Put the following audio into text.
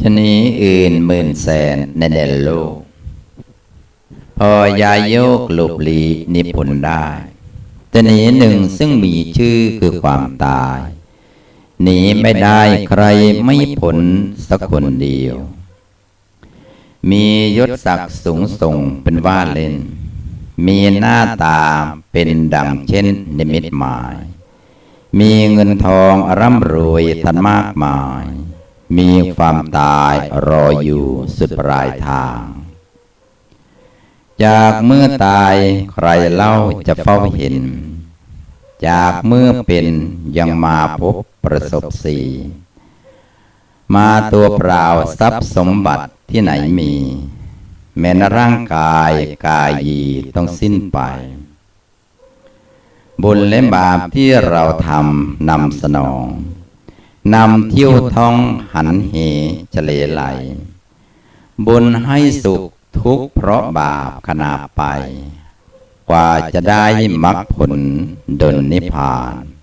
ชะนี้อื่นหมื่นแสนในแดนโลก พอยายโยกหลบหลีนิพนธ์ได้แต่หนีหนึ่งซึ่งมีชื่อคือความตาย หนีไม่ได้ใครไม่ผลสักคนเดียว มียศศักดิ์สูงส่งเป็นว่าเล่น มีหน้าตาเป็นดังเช่นนิมิตหมาย มีเงินทองร่ำรวยทันมากมาย มีความตายรออยู่สุดปลายทาง จากเมื่อตายใครเล่าจะเฝ้าเห็น จากเมื่อเป็นยังมาพบประสบสีมาตัวเปล่าทรัพย์สมบัติที่ไหนมี แม้นร่างกายกายยีต้องสิ้นไป บุญและบาปที่เราทำนำสนอง นำเที่ยวท้องหันเหเฉลไหล บุญให้สุขทุกเพราะบาปขนาไป กว่าจะได้มรรคผลดลนิพพาน